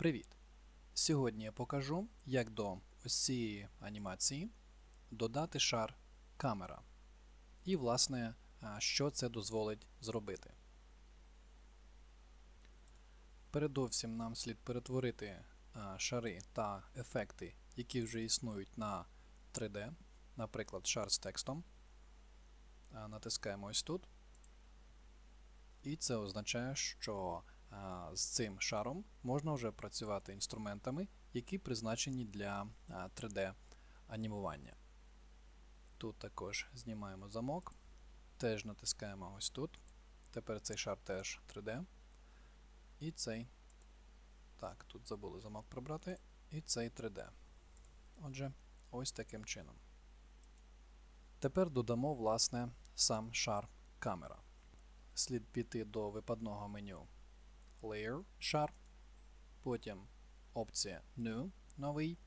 Привіт! Сьогодні я покажу, як до ось цієї анімації додати шар камера. І, власне, що це дозволить зробити. Передовсім нам слід перетворити шари та ефекти, які вже існують на 3D, наприклад, шар з текстом. Натискаємо ось тут. І це означає, що з цим шаром можна вже працювати інструментами, які призначені для 3D анімування. Тут також знімаємо замок, теж натискаємо ось тут. Тепер цей шар теж 3D. І цей. Так, тут забули замок прибрати. І цей 3D. Отже, ось таким чином. Тепер додамо, власне, сам шар камера. Слід піти до випадного меню Layer шар. Потім опція New новий.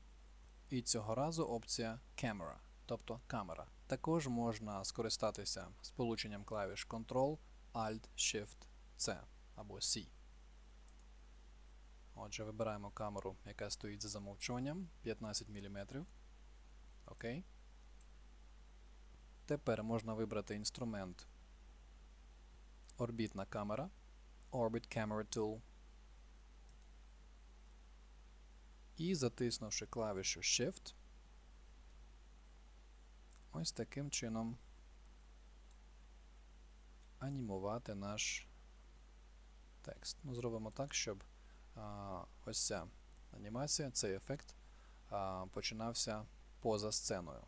І цього разу опція Camera, тобто камера. Також можна скористатися сполученням клавіш Ctrl, Alt, Shift, C або C. Отже, вибираємо камеру, яка стоїть за замовчуванням 15 мм. Окей. Тепер можна вибрати інструмент орбітна камера. Orbit Camera Tool. І затиснувши клавішу Shift, ось таким чином анімувати наш текст. Ну, Зробимо так, щоб а, ось ця анімація, цей ефект а, починався поза сценою.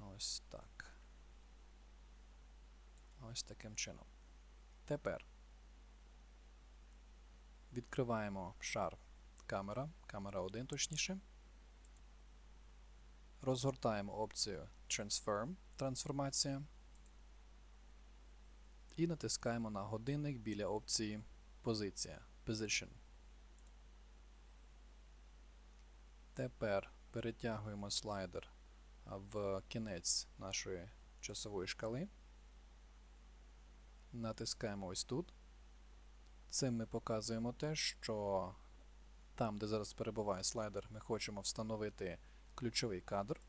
Ось так. Ось таким чином. Тепер відкриваємо шар камера, камера 1 точніше. Розгортаємо опцію Transform трансформація. І натискаємо на годинник біля опції Позиція Position. Тепер перетягуємо слайдер в кінець нашої часової шкали натискаємо ось тут. Цим ми показуємо те, що там, де зараз перебуває слайдер, ми хочемо встановити ключовий кадр.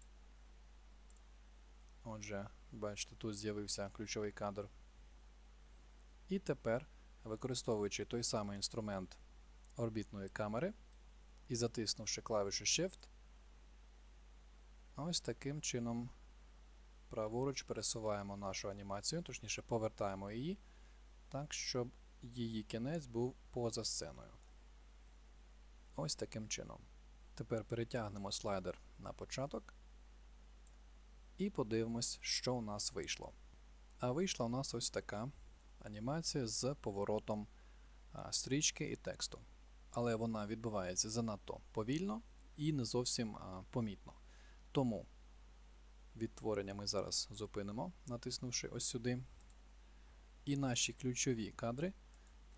Отже, бачите, тут з'явився ключовий кадр. І тепер, використовуючи той самий інструмент орбітної камери і затиснувши клавішу Shift, ось таким чином праворуч пересуваємо нашу анімацію, точніше повертаємо її, так, щоб її кінець був поза сценою. Ось таким чином. Тепер перетягнемо слайдер на початок і подивимось, що у нас вийшло. А вийшла у нас ось така анімація з поворотом стрічки і тексту. Але вона відбувається занадто повільно і не зовсім помітно. Тому Відтворення ми зараз зупинимо, натиснувши ось сюди. І наші ключові кадри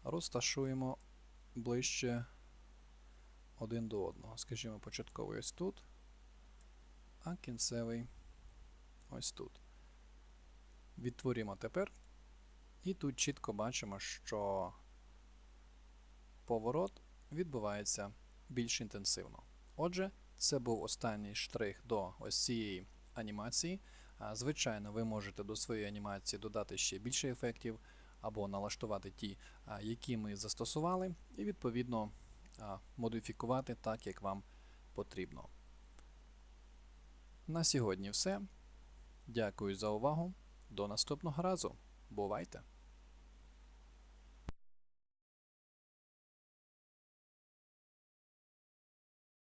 розташуємо ближче один до одного. Скажімо, початковий ось тут, а кінцевий ось тут. Відтворимо тепер. І тут чітко бачимо, що поворот відбувається більш інтенсивно. Отже, це був останній штрих до ось цієї анімації. Звичайно, ви можете до своєї анімації додати ще більше ефектів або налаштувати ті, які ми застосували, і відповідно модифікувати так, як вам потрібно. На сьогодні все. Дякую за увагу. До наступного разу. Бувайте!